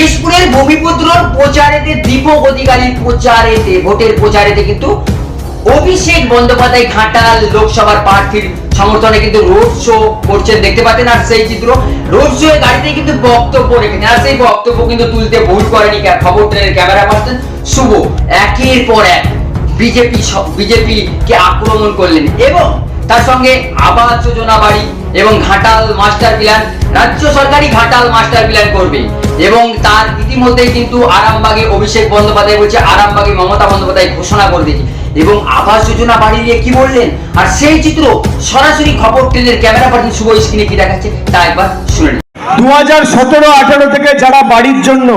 কেশপুরের ভূমিপুত্রর প্রচারেতে দীপক অধিকারীর প্রচারেতে, ভোটের প্রচারেতে কিন্তু অভিষেক বন্দ্যোপাধ্যায় ঘাটাল লোকসভার প্রার্থীর সমর্থনে কিন্তু রোড শো করছেন। দেখতে পাচ্ছেন আর সেই চিত্র, রোড শো গাড়িতে কিন্তু বক্তব্য রেখেছেন। আর সেই বক্তব্য কিন্তু তুলতে ভুল করেনি খবর ট্রেনের ক্যামেরা পার্সন শুভ। একের পর এক বিজেপি বিজেপি কে আক্রমণ করলেন এবং তার সঙ্গে আবাস যোজনা বাড়ি এবং ঘাটাল মাস্টার প্ল্যান। রাজ্য সরকারই ঘাটাল মাস্টার প্ল্যান করবে। এবং তার ইতিমধ্যেই কিন্তু আরামবাগে অভিষেক বন্দ্যোপাধ্যায় বলছে আরামবাগে মমতা বন্দ্যোপাধ্যায় ঘোষণা করে দিয়েছে। এবং আবাস যোজনা বাড়ি নিয়ে কি বললেন? আর সেই চিত্র সরাসরি খবর ট্রেনের ক্যামেরা পার্সন শুভ স্ক্রিনে কি দেখাচ্ছে তা একবার শুনে নিন। দু হাজার সতেরো আঠারো থেকে যারা বাড়ির জন্য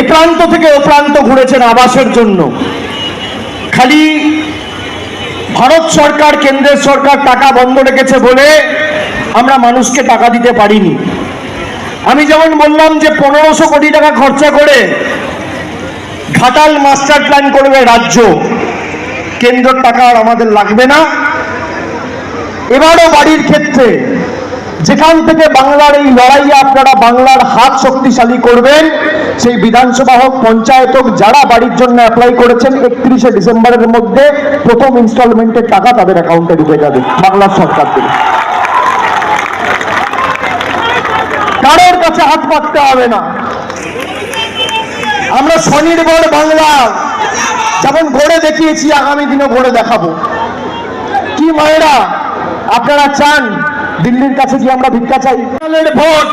এ প্রান্ত থেকে ও প্রান্ত ঘুরেছেন আবাসের জন্য খালি ভারত সরকার কেন্দ্রের সরকার টাকা বন্ধ রেখেছে বলে আমরা মানুষকে টাকা দিতে পারিনি। আমি যেমন বললাম যে পনেরোশো কোটি টাকা খরচা করে ঘাটাল মাস্টার প্ল্যান করবে রাজ্য, কেন্দ্রের টাকা আর আমাদের লাগবে না। এবারও বাড়ির ক্ষেত্রে যেখান থেকে বাংলার এই লড়াইয়ে আপনারা বাংলার হাত শক্তিশালী করবেন, সেই বিধানসভা হোক, পঞ্চায়েত হোক, যারা বাড়ির জন্য অ্যাপ্লাই করেছেন একত্রিশে ডিসেম্বরের মধ্যে প্রথম ইনস্টলমেন্টের টাকা তাদের অ্যাকাউন্টে ঢুকে যাবে, বাংলার সরকার থেকে। কারোর কাছে হাত পাততে হবে না। আমরা স্বনির্ভর বাংলা। যেমন গড়ে দেখিয়েছি, আগামী দিনে গড়ে দেখাবো। কি মায়েরা, আপনারা চান দিল্লির কাছে গিয়ে আমরা ভিক্ষা চাই? ভোট,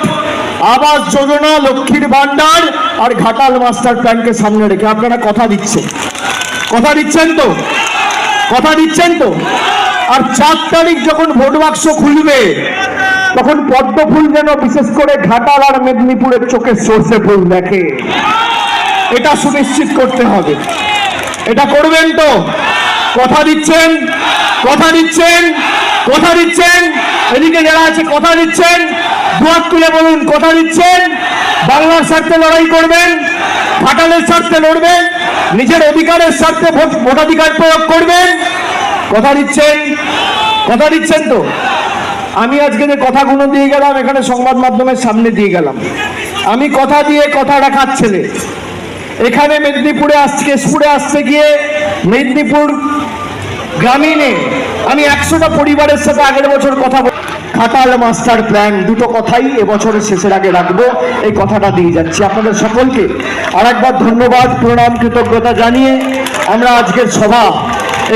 আবাস যোজনা, লক্ষ্মীর ভান্ডার আর ঘাটাল মাস্টার প্ল্যানকে সামনে রেখে আপনারা কথা দিচ্ছেন। কথা দিচ্ছেন তো? কথা দিচ্ছেন তো? আর চার তারিখ যখন ভোট বাক্স খুলবে তখন পদ্ম ফুল যেন বিশেষ করে ঘাটাল আর মেদিনীপুরের চোখে সর্ষে ফুল দেখে। এটা সুনিশ্চিত করতে হবে। এটা করবেন তো? কথা দিচ্ছেন? কথা দিচ্ছেন? কথা দিচ্ছেন? এদিকে যারা আছে, কথা দিচ্ছেন? দুয়ার তুলে বলুন, কথা দিচ্ছেন? বাংলার স্বার্থে লড়াই করবেন? ঘাটালের স্বার্থে লড়বেন? নিজের অধিকারের স্বার্থে ভোট ভোটাধিকার প্রয়োগ করবেন? কথা দিচ্ছেন? কথা দিচ্ছেন তো? আমি আজকে যে কথাগুলো দিয়ে গেলাম, এখানে সংবাদ মাধ্যমের সামনে দিয়ে গেলাম। আমি কথা দিয়ে কথা রাখার ছেলে। এখানে মেদিনীপুরে আসছে, কেশপুরে আসছে গিয়ে মেদিনীপুর গ্রামীণে আমি একশোটা পরিবারের সাথে আগের বছর কথা খাটাল মাস্টার প্ল্যান দুটো কথাই এবছরের শেষের আগে রাখব। এই কথাটা দিয়ে যাচ্ছি আপনাদের সকলকে। আরেকবার ধন্যবাদ, প্রণাম, কৃতজ্ঞতা জানিয়ে আমরা আজকের সভা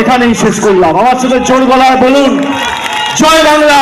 এখানেই শেষ করলাম। আমার সাথে চোর গলায় বলুন। জয় বাংলা